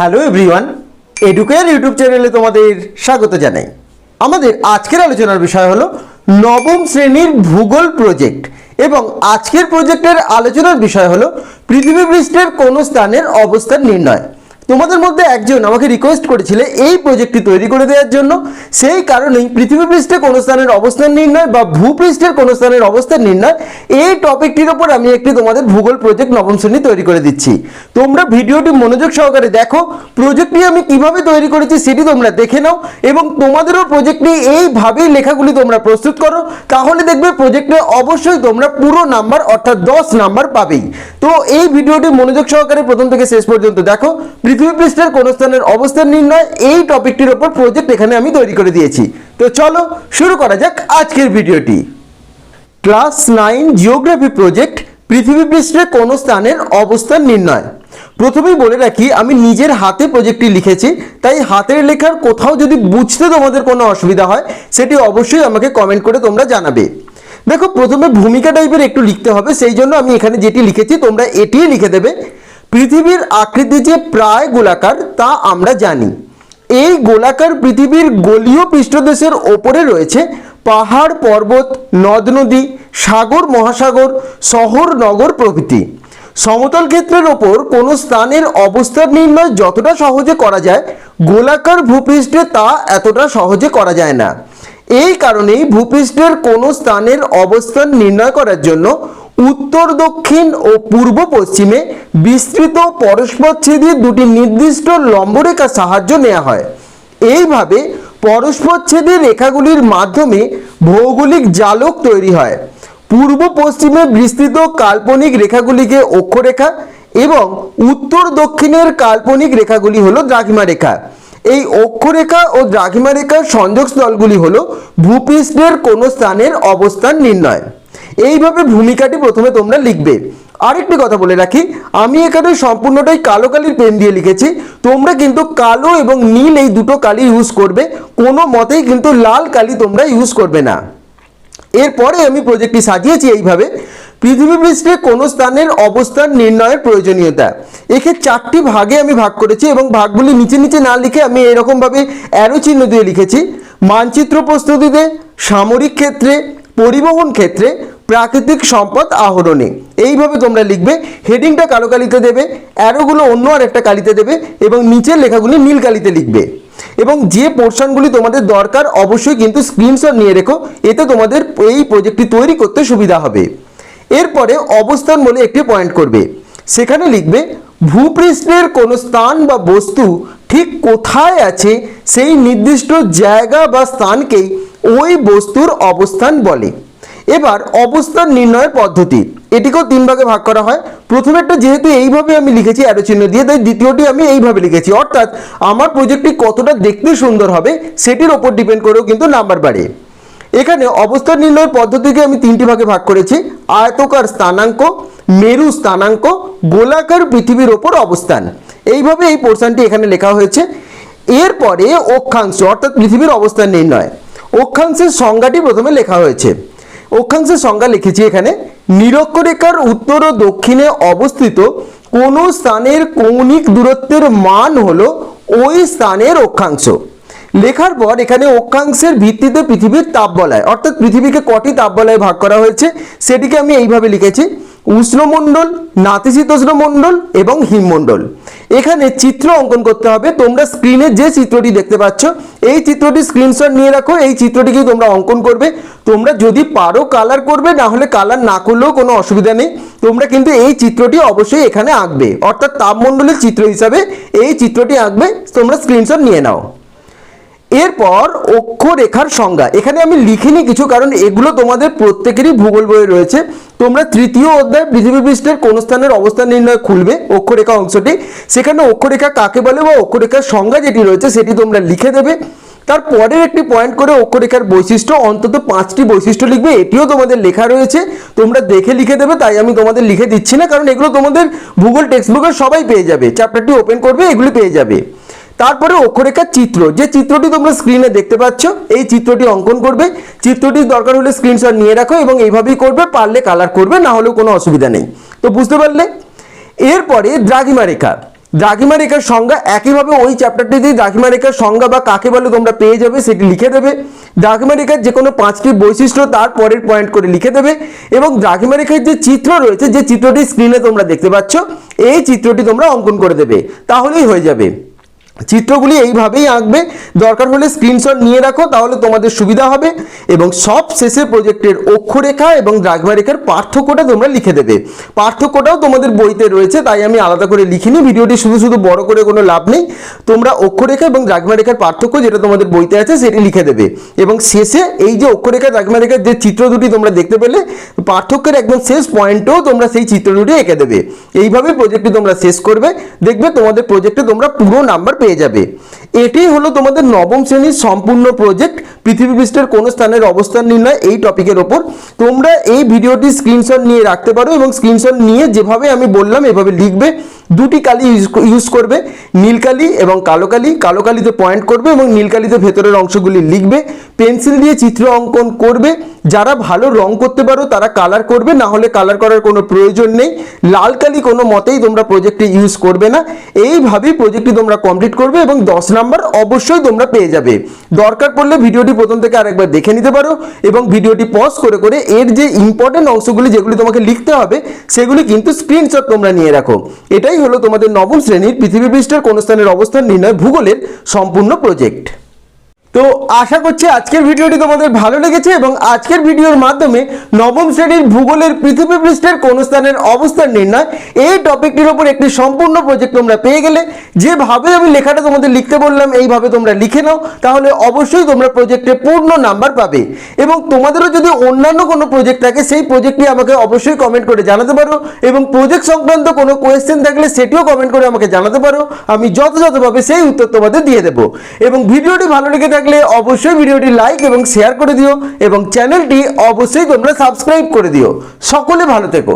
Hello everyone educare YouTube চ্যানেলে তোমাদের স্বাগত জানাই। আমাদের আজকের আলোচনার বিষয় হলো নবম শ্রেণির ভূগোল প্রজেক্ট এবং আজকের প্রজেক্টের আলোচনার বিষয় হলো পৃথিবী পৃষ্ঠের কোন স্থানের অবস্থান নির্ণয়। তোমাদের মধ্যে একজন আমাকে রিকোয়েস্ট করেছিলে এই প্রজেক্টটি তৈরি করে দেওয়ার জন্য। সেই কারণেই পৃথিবী পৃষ্ঠে কোন স্থানের অবস্থান নির্ণয় বা ভূপৃষ্ঠের কোন স্থানের অবস্থান নির্ণয়, এই টপিকটির ওপর আমি একটি তোমাদের ভূগোল প্রজেক্ট নবম শ্রেণি তৈরি করে দিচ্ছি। তোমরা ভিডিওটি মনোযোগ সহকারে দেখো প্রজেক্টটি আমি কীভাবে তৈরি করেছি সেটি তোমরা দেখে নাও এবং তোমাদেরও প্রজেক্ট নিয়ে এইভাবেই লেখাগুলি তোমরা প্রস্তুত করো, তাহলে দেখবে প্রজেক্টে অবশ্যই তোমরা পুরো নাম্বার অর্থাৎ দশ নাম্বার পাবেই। তো এই ভিডিওটি মনোযোগ সহকারে প্রথম থেকে শেষ পর্যন্ত দেখো পৃথিবী পৃষ্ঠের কোন স্থানের অবস্থান নির্ণয় এই টপিকটির ওপর প্রজেক্ট এখানে আমি তৈরি করে দিয়েছি। তো চলো শুরু করা যাক আজকের ভিডিওটি। ক্লাস নাইন জিওগ্রাফি প্রজেক্ট পৃথিবী পৃষ্ঠে কোন স্থানের অবস্থান নির্ণয়। প্রথমেই বলে রাখি, আমি নিজের হাতে প্রজেক্টটি লিখেছি, তাই হাতের লেখার কোথাও যদি বুঝতে তোমাদের কোনো অসুবিধা হয়, সেটি অবশ্যই আমাকে কমেন্ট করে তোমরা জানাবে। দেখো, প্রথমে ভূমিকা টাইপের একটু লিখতে হবে, সেই জন্য আমি এখানে যেটি লিখেছি, তোমরা এটিই লিখে দেবে। পৃথিবীর আকৃতি যে প্রায় গোলাকার, তা আমরা জানি। এই গোলাকার পৃথিবীর গলীয় পৃষ্ঠদেশের ওপরে রয়েছে পাহাড়, পর্বত, নদ, নদী, সাগর, মহাসাগর, শহর, নগর প্রভৃতি। সমতল ক্ষেত্রের ওপর কোনো স্থানের অবস্থান নির্ণয় যতটা সহজে করা যায়, গোলাকার ভূপৃষ্ঠে তা এতটা সহজে করা যায় না। এই কারণেই ভূপৃষ্ঠের কোনো স্থানের অবস্থান নির্ণয় করার জন্য উত্তর, দক্ষিণ ও পূর্ব পশ্চিমে বিস্তৃত পরস্পরচ্ছেদী দুটি নির্দিষ্ট লম্বরেখার সাহায্য নেওয়া হয়। এইভাবে পরস্পরচ্ছেদী রেখাগুলির মাধ্যমে ভৌগোলিক জালক তৈরি হয়। পূর্ব পশ্চিমে বিস্তৃত কাল্পনিক রেখাগুলিকে অক্ষরেখা এবং উত্তর, দক্ষিণের কাল্পনিক রেখাগুলি হলো দ্রাঘিমা রেখা। এই অক্ষরেখা ও দ্রাঘিমা রেখার সংযোগস্থলগুলি হল ভূপৃষ্ঠের কোনো স্থানের অবস্থান নির্ণয়। এইভাবে ভূমিকাটি প্রথমে তোমরা লিখবে। আরেকটি কথা বলে রাখি, আমি এখানে সম্পূর্ণটাই কালো কালির পেন দিয়ে লিখেছি। তোমরা কিন্তু কালো এবং নীল এই দুটো কালি ইউজ করবে, কোনো মতেই কিন্তু লাল কালি তোমরা ইউজ করবে না। এরপরে আমি প্রজেক্টটি সাজিয়েছি এইভাবে। পৃথিবী পৃষ্ঠে কোনো স্থানের অবস্থান নির্ণয়ের প্রয়োজনীয়তা। একে চারটি ভাগে আমি ভাগ করেছি এবং ভাগগুলি নিচে নিচে না লিখে আমি এরকমভাবে অ্যারো চিহ্ন দিয়ে লিখেছি। মানচিত্র প্রস্তুতিতে, সামরিক ক্ষেত্রে, পরিবহন ক্ষেত্রে প্রাকৃতিক সম্পদ আহরণে। এইভাবে তোমরা লিখবে, হেডিংটা কালো কালিতে দেবে, অ্যারোগুলো অন্য আর একটা কালিতে দেবে এবং নিচের লেখাগুলি নীল কালিতে লিখবে। এবং যে পোর্শনগুলি তোমাদের দরকার, অবশ্যই কিন্তু স্ক্রিনশট নিয়ে রেখো, এতে তোমাদের এই প্রজেক্টটি তৈরি করতে সুবিধা হবে। এরপরে অবস্থান বলে একটি পয়েন্ট করবে। সেখানে লিখবে, ভূপৃষ্ঠের কোনো স্থান বা বস্তু ঠিক কোথায় আছে সেই নির্দিষ্ট জায়গা বা স্থানকেই ওই বস্তুর অবস্থান বলে। এবার অবস্থান নির্ণয়ের পদ্ধতি। এটিকেও তিন ভাগে ভাগ করা হয়। প্রথমেরটা যেহেতু এইভাবে আমি লিখেছি অ্যারো চিহ্ন দিয়ে, তাই দ্বিতীয়টি আমি এইভাবে লিখেছি। অর্থাৎ আমার প্রজেক্টটি কতটা দেখতে সুন্দর হবে, সেটির ওপর ডিপেন্ড করেও কিন্তু নাম্বার বাড়ে। এখানে অবস্থান নির্ণয়ের পদ্ধতিকে আমি তিনটি ভাগে ভাগ করেছি। আয়তকার স্থানাঙ্ক, মেরু স্থানাঙ্ক, গোলাকার পৃথিবীর ওপর অবস্থান। এইভাবে এই পোর্শনটি এখানে লেখা হয়েছে। এরপরে অক্ষাংশ, অর্থাৎ পৃথিবীর অবস্থান নির্ণয়। অক্ষাংশের সংজ্ঞাটি প্রথমে লেখা হয়েছে। অক্ষাংশের সংজ্ঞা লিখেছি এখানে, নিরক্ষরেখার উত্তর ও দক্ষিণে অবস্থিত কোন স্থানের কৌণিক দূরত্বের মান হলো ওই স্থানের অক্ষাংশ। লেখার পর এখানে অক্ষাংশের ভিত্তিতে পৃথিবীর তাপ বলায় অর্থাৎ পৃথিবীকে কটি তাপ বলায় ভাগ করা হয়েছে, সেটিকে আমি এইভাবে লিখেছি। উষ্ণমণ্ডল, নাতিশীতোষ্ণ মণ্ডল এবং হিমমণ্ডল। এখানে চিত্র অঙ্কন করতে হবে। তোমরা স্ক্রিনে যে চিত্রটি দেখতে পাচ্ছ, এই চিত্রটি স্ক্রিনশট নিয়ে রাখো। এই চিত্রটিকে তোমরা অঙ্কন করবে? তোমরা যদি পারো কালার করবে, না হলে কালার না করলেও কোনো অসুবিধা নেই। তোমরা কিন্তু এই চিত্রটি অবশ্যই এখানে আঁকবে। অর্থাৎ তাপমণ্ডলের চিত্র হিসাবে এই চিত্রটি আঁকবে। তোমরা স্ক্রিনশট নিয়ে নাও। এরপর অক্ষরেখার সংজ্ঞা। এখানে আমি লিখিনি কিছু, কারণ এগুলো তোমাদের প্রত্যেকেরই ভূগোল বইয়ে রয়েছে। তোমরা তৃতীয় অধ্যায় পৃথিবী পৃষ্ঠের কোন স্থানের অবস্থান নির্ণয় খুলবে, অক্ষরেখা অংশটি। সেখানে অক্ষরেখা কাকে বলে বা অক্ষরেখার সংজ্ঞা যেটি রয়েছে সেটি তোমরা লিখে দেবে। তার পরের একটি পয়েন্ট করে অক্ষরেখার বৈশিষ্ট্য, অন্তত পাঁচটি বৈশিষ্ট্য লিখবে, এটিও তোমাদের লেখা রয়েছে। তোমরা দেখে লিখে দেবে, তাই আমি তোমাদের লিখে দিচ্ছি না, কারণ এগুলো তোমাদের ভূগোল টেক্সট বুকে সবাই পেয়ে যাবে। চ্যাপ্টারটি ওপেন করবে, এগুলি পেয়ে যাবে। তারপরে অক্ষরেখার চিত্র। যে চিত্রটি তোমরা স্ক্রিনে দেখতে পাচ্ছ, এই চিত্রটি অঙ্কন করবে। চিত্রটির দরকার হলে স্ক্রিনশট নিয়ে রাখো এবং এইভাবেই করবে, পারলে কালার করবে, না হলেও কোনো অসুবিধা নেই। তো বুঝতে পারলে? এরপরে দ্রাঘিমা রেখা। দ্রাঘিমা রেখার সংজ্ঞা একইভাবে ওই চ্যাপ্টারটিতেই দ্রাঘিমা রেখার সংজ্ঞা বা কাকে বলে তোমরা পেয়ে যাবে সেটি লিখে দেবে। দ্রাঘিমা রেখার যে কোনো পাঁচটি বৈশিষ্ট্য তার পরের পয়েন্ট করে লিখে দেবে এবং দ্রাঘিমা রেখার যে চিত্র রয়েছে, যে চিত্রটি স্ক্রিনে তোমরা দেখতে পাচ্ছ, এই চিত্রটি তোমরা অঙ্কন করে দেবে। তাহলেই হয়ে যাবে। চিত্রগুলি এইভাবেই আঁকবে। দরকার হলে স্ক্রিনশট নিয়ে রাখো, তাহলে তোমাদের সুবিধা হবে। এবং সব শেষে প্রজেক্টের অক্ষরেখা এবং দ্রাঘিমারেখার পার্থক্যটা তোমরা লিখে দেবে। পার্থক্যটাও তোমাদের বইতে রয়েছে, তাই আমি আলাদা করে লিখিনি। ভিডিওটি শুধু শুধু বড় করে কোনো লাভ নেই। তোমরা অক্ষরেখা এবং দ্রাঘিমারেখার পার্থক্য যেটা তোমাদের বইতে আছে, সেটি লিখে দেবে। এবং শেষে এই যে অক্ষরেখা, দ্রাঘিমারেখার যে চিত্র দুটি তোমরা দেখতে পেলে, পার্থক্যের একদম শেষ পয়েন্টেও তোমরা সেই চিত্র দুটি এঁকে দেবে। এইভাবে প্রজেক্টটি তোমরা শেষ করবে। দেখবে তোমাদের প্রজেক্টে তোমরা পুরো নাম্বার পেয়ে যাবে। এটি হলো তোমাদের নবম শ্রেণির সম্পূর্ণ প্রজেক্ট পৃথিবী পৃষ্ঠের কোন স্থানের অবস্থান নির্ণয় এই টপিকের ওপর। তোমরা এই ভিডিওটি স্ক্রিনশট নিয়ে রাখতে পারো এবং স্ক্রিনশট নিয়ে যেভাবে আমি বললাম এভাবে লিখবে। দুটি কালি ইউজ করবে। নীল কালি এবং কালো কালি। কালো কালিতে পয়েন্ট করবে এবং নীল কালিতে ভেতরের অংশগুলি লিখবে। পেন্সিল দিয়ে চিত্র অঙ্কন করবে। যারা ভালো রং করতে পারো তারা কালার করবে। না হলে কালার করার কোনো প্রয়োজন নেই। লাল কালি কোনো মতেই তোমরা প্রজেক্টে ইউজ করবে না। এইভাবেই প্রজেক্টটি তোমরা কমপ্লিট করবে এবং দশ নাম্বার অবশ্যই তোমরা পেয়ে যাবে। দরকার পড়লে ভিডিওটি প্রথম থেকে আরেকবার দেখে নিতে পারো এবং ভিডিওটি পজ করে করে এর যে ইম্পর্টেন্ট অংশগুলি যেগুলি তোমাকে লিখতে হবে, সেগুলি কিন্তু স্ক্রিনশট তোমরা নিয়ে রাখো। এটাই হলো তোমাদের নবম শ্রেণির পৃথিবী পৃষ্ঠের কোন স্থানের অবস্থান নির্ণয় ভূগোলের সম্পূর্ণ প্রজেক্ট তো আশা করছি আজকের ভিডিওটি তোমাদের ভালো লেগেছে এবং আজকের ভিডিওর মাধ্যমে নবম শ্রেণির ভূগোলের পৃথিবী পৃষ্ঠের কোন স্থানের অবস্থান নির্ণয়, এই টপিকটির উপর একটি সম্পূর্ণ প্রজেক্ট তোমরা পেয়ে গেলে। যেভাবে আমি লেখাটা তোমাদের লিখতে বললাম, এইভাবে তোমরা লিখে নাও, তাহলে অবশ্যই তোমরা প্রজেক্টে পূর্ণ নাম্বার পাবে। এবং তোমাদেরও যদি অন্যান্য কোনো প্রজেক্ট থাকে, সেই প্রজেক্টটি আমাকে অবশ্যই কমেন্ট করে জানাতে পারো এবং প্রজেক্ট সংক্রান্ত কোনো কোয়েশ্চেন থাকলে সেটিও কমেন্ট করে আমাকে জানাতে পারো। আমি যথাযথভাবে সেই উত্তর তোমাদের দিয়ে দেবো। এবং ভিডিওটি ভালো লেগে থাকলে অবশ্যই ভিডিওটি লাইক এবং শেয়ার করে দিও এবং চ্যানেলটি অবশ্যই তোমরা সাবস্ক্রাইব করে দিও। সকলে ভালো থেকো।